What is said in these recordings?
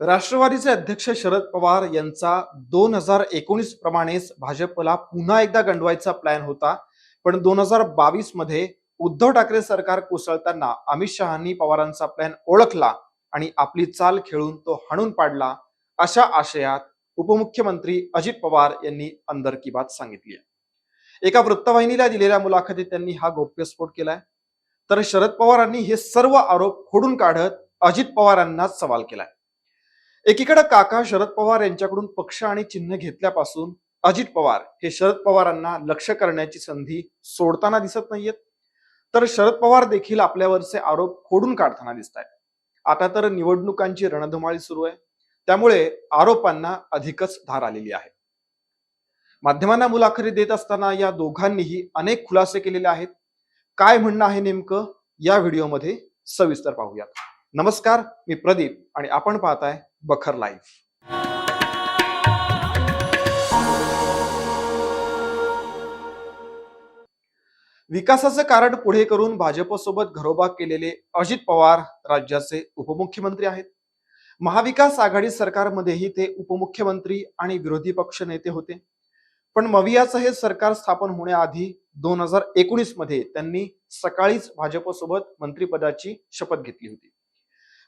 राष्ट्रवादीचे अध्यक्ष शरद पवार यांचा दोन हजार एकोणीस प्रमाणेच भाजपला पुन्हा एकदा गंडवायचा प्लॅन होता. पण दोन हजार बावीसमध्ये उद्धव ठाकरे सरकार कोसळताना अमित शहानी पवारांचा प्लॅन ओळखला आणि आपली चाल खेळून तो हाणून पाडला अशा आशयात उपमुख्यमंत्री अजित पवार यांनी अंदर की बात सांगितली आहे. एका वृत्तवाहिनीला दिलेल्या मुलाखतीत त्यांनी हा गौप्यस्फोट केलाय. तर शरद पवारांनी हे सर्व आरोप खोडून काढत अजित पवारांनाच सवाल केलाय. एकीकडे काका शरद पवार यांच्याकडून पक्ष आणि चिन्ह घेतल्यापासून अजित पवार हे शरद पवारांना लक्ष करण्याची संधी सोडताना दिसत नाहीयेत. तर शरद पवार देखील आपल्यावरचे आरोप खोडून काढताना दिसत आहेत आता तर निवडणुकांची रणधुमाळी सुरू आहे. त्यामुळे आरोपांना अधिकच धार आलेली आहे. माध्यमांना मुलाखती देत असताना या दोघांनीही अनेक खुलासे केलेले आहेत. काय म्हणणं आहे नेमकं? या व्हिडिओमध्ये सविस्तर पाहूयात. नमस्कार मी प्रदीप आणि आपण पाहताय बखर लाईव्ह विकासाचं कारण पुढे करून भाजपसोबत घरोबा केलेले अजित पवार राज्याचे उपमुख्यमंत्री आहेत. महाविकास आघाडी सरकारमध्येही ते उपमुख्यमंत्री आणि विरोधी पक्ष नेते होते. पण मवियाचं हे सरकार स्थापन होण्याआधी दोन हजार एकोणीसमध्ये त्यांनी सकाळीच भाजपसोबत मंत्रिपदाची शपथ घेतली होती.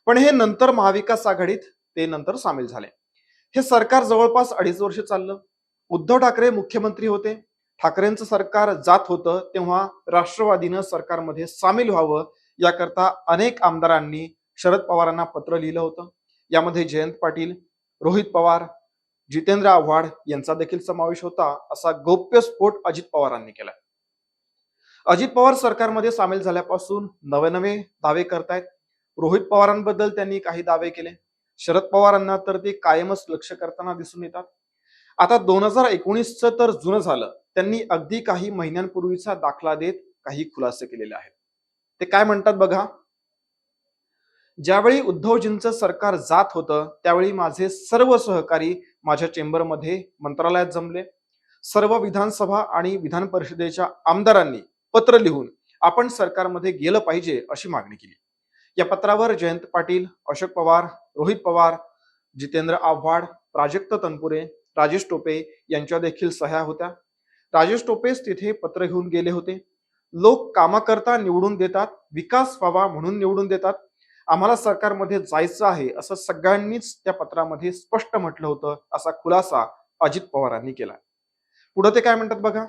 पण हे नंतर महाविकास आघाडीत ते नंतर सामील झाले. हे सरकार जवळपास अडीच वर्ष चाललं. उद्धव ठाकरे मुख्यमंत्री होते. ठाकरेंचं सरकार जात होतं तेव्हा राष्ट्रवादीनं सरकारमध्ये सामील व्हावं याकरता अनेक आमदारांनी शरद पवारांना पत्र लिहिलं होतं. यामध्ये जयंत पाटील रोहित पवार जितेंद्र आव्हाड यांचा देखील समावेश होता असा गौप्यस्फोट अजित पवारांनी केला अजित पवार सरकारमध्ये सामील झाल्यापासून नवे नवे दावे करतायत. रोहित पवारांबद्दल त्यांनी काही दावे केले. शरद पवारांना तर ते कायमच लक्ष करताना दिसून येतात. आता दोन हजार एकोणीसचं तर जुनं झालं. त्यांनी अगदी काही महिन्यांपूर्वीचा दाखला देत काही खुलासे केलेले आहेत. ते काय म्हणतात बघा? ज्यावेळी उद्धवजींचं सरकार जात होतं त्यावेळी माझे सर्व सहकारी माझ्या चेंबरमध्ये मंत्रालयात जमले. सर्व विधानसभा आणि विधान परिषदेच्या आमदारांनी पत्र लिहून आपण सरकारमध्ये गेलं पाहिजे अशी मागणी केली. या पत्रावर जयंत पाटील अशोक पवार रोहित पवार जितेंद्र आव्हाड प्राजक्त तनपुरे राजेश टोपे यांच्या देखील सह्या होत्या. राजेश टोपेच तिथे पत्र घेऊन गेले होते. लोक कामाकरता निवडून देतात विकास व्हावा म्हणून निवडून देतात. आम्हाला सरकारमध्ये जायचं आहे असं सगळ्यांनीच त्या पत्रामध्ये स्पष्ट म्हटलं होतं असा खुलासा अजित पवारांनी केला. पुढे ते काय म्हणतात बघा?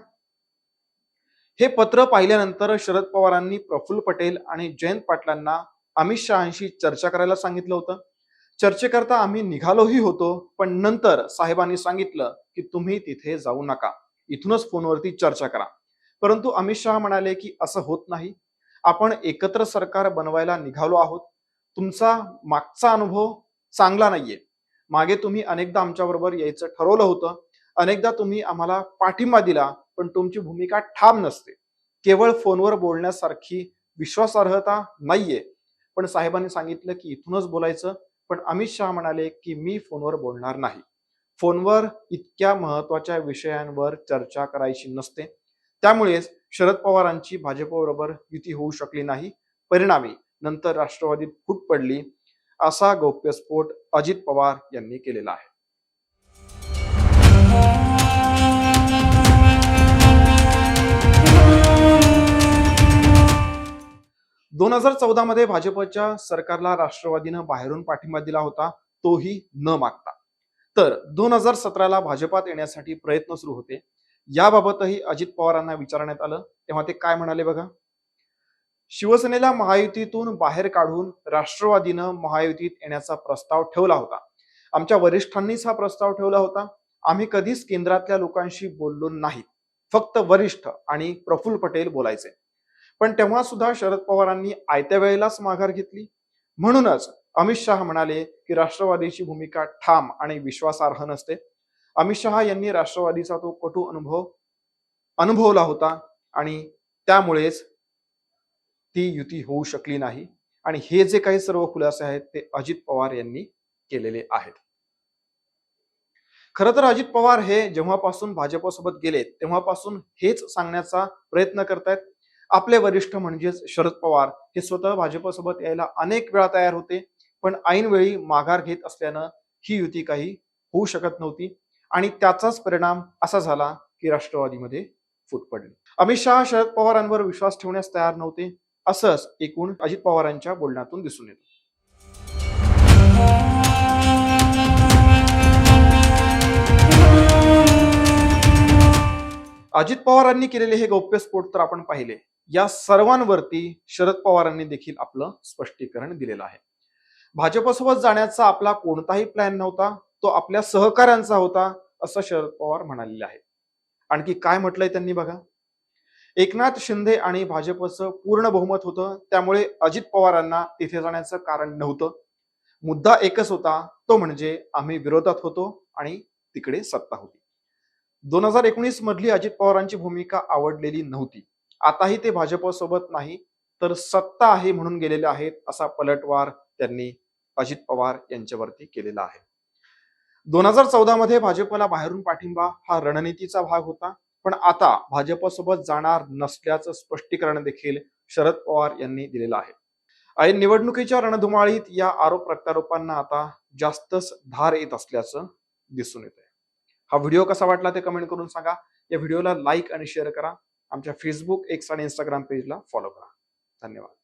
हे पत्र पाहिल्यानंतर शरद पवारांनी प्रफुल्ल पटेल आणि जयंत पाटलांना अमित शहाशी चर्चा करायला सांगितलं होतं. चर्चेकरता आम्ही निघालोही होतो पण नंतर साहेबांनी सांगितलं की तुम्ही तिथे जाऊ नका. इथूनच फोनवरती चर्चा करा. परंतु अमित शहा म्हणाले की असं होत नाही. आपण एकत्र सरकार बनवायला निघालो आहोत. तुमचा मागचा अनुभव चांगला नाहीये. मागे तुम्ही अनेकदा आमच्याबरोबर यायचं ठरवलं होतं. अनेकदा तुम्ही आम्हाला पाठिंबा दिला पण तुमची भूमिका ठाम नसते. केवळ फोनवर बोलण्यासारखी विश्वासार्हता नाहीये. पण साहेबांनी सांगितलं की इथूनच बोलायचं पण अमित शहा म्हणाले की मी फोनवर बोलणार नाही. फोनवर इतक्या महत्त्वाच्या विषयांवर चर्चा करायची नसते. त्यामुळेच शरद पवारांची भाजपबरोबर युती होऊ शकली नाही. परिणामी नंतर राष्ट्रवादीत फूट पडली असा गौप्यस्फोट अजित पवार यांनी केलेला आहे. दोन हजार चौदा मध्ये भाजपच्या सरकारला राष्ट्रवादीनं बाहेरून पाठिंबा दिला होता तोही न मागता. तर दोन हजार सतराला भाजपात येण्यासाठी प्रयत्न सुरू होते. याबाबतही अजित पवारांना विचारण्यात आलं. तेव्हा ते काय म्हणाले बघा? शिवसेनेला महायुतीतून बाहेर काढून राष्ट्रवादीनं महायुतीत येण्याचा प्रस्ताव ठेवला होता. आमच्या वरिष्ठांनीच हा प्रस्ताव ठेवला होता. आम्ही कधीच केंद्रातल्या लोकांशी बोललो नाही. फक्त वरिष्ठ आणि प्रफुल्ल पटेल बोलायचे. पण तेव्हा सुद्धा शरद पवारांनी आयत्या वेळेलाच माघार घेतली. म्हणूनच अमित शहा म्हणाले की राष्ट्रवादीची भूमिका ठाम आणि विश्वासार्ह नसते. अमित शहा यांनी राष्ट्रवादीचा तो कटू अनुभव अनुभवला होता आणि त्यामुळेच ती युती होऊ शकली नाही. आणि हे जे काही सर्व खुलासे आहेत ते अजित पवार यांनी केलेले आहेत. खर तर अजित पवार हे जेव्हापासून भाजपसोबत गेले तेव्हापासून हेच सांगण्याचा प्रयत्न करतायत. आपले वरिष्ठ म्हणजेच शरद पवार हे स्वतः भाजपसोबत यायला अनेक वेळा तयार होते पण ऐनवेळी माघार घेत असल्यानं ही युती काही होऊ शकत नव्हती आणि त्याचाच परिणाम असा झाला की राष्ट्रवादीमध्ये फूट पडली. अमित शहा शरद पवारांवर विश्वास ठेवण्यास तयार नव्हते असंच एकूण अजित पवारांच्या बोलण्यातून दिसून येतं. अजित पवारांनी केलेले हे गौप्यस्फोट तर आपण पाहिले. या सर्वांवरती शरद पवारांनी देखील आपलं स्पष्टीकरण दिलेलं आहे. भाजपसोबत जाण्याचा आपला कोणताही प्लॅन नव्हता तो आपल्या सहकाऱ्यांचा होता असं शरद पवार म्हणाले आहे आणखी काय म्हटलंय त्यांनी बघा? एकनाथ शिंदे आणि भाजपचं पूर्ण बहुमत होतं त्यामुळे अजित पवारांना तिथे जाण्याचं कारण नव्हतं. मुद्दा एकच होता तो म्हणजे आम्ही विरोधात होतो आणि तिकडे सत्ता होती. दोन हजार एकोणीस मधली अजित पवारांची भूमिका आवडलेली नव्हती. आताही ते भाजपसोबत नाही तर सत्ता आहे म्हणून गेलेले आहेत असा पलटवार त्यांनी अजित पवार यांच्यावरती केलेला आहे. दोन हजार चौदा मध्ये भाजपला बाहेरून पाठिंबा हा रणनीतीचा भाग होता पण आता भाजपसोबत जाणार नसल्याचं स्पष्टीकरण देखील शरद पवार यांनी दिलेलं आहे. ऐन निवडणुकीच्या रणधुमाळीत या आरोप प्रत्यारोपांना आता जास्तच धार येत असल्याचं दिसून येत आहे हा व्हिडिओ कसा वाटला ते कमेंट करून सांगा. या व्हिडिओला लाईक आणि शेअर करा. आमच्या फेसबुक एक्स आणि इंस्टाग्राम पेजला फॉलो करा. धन्यवाद.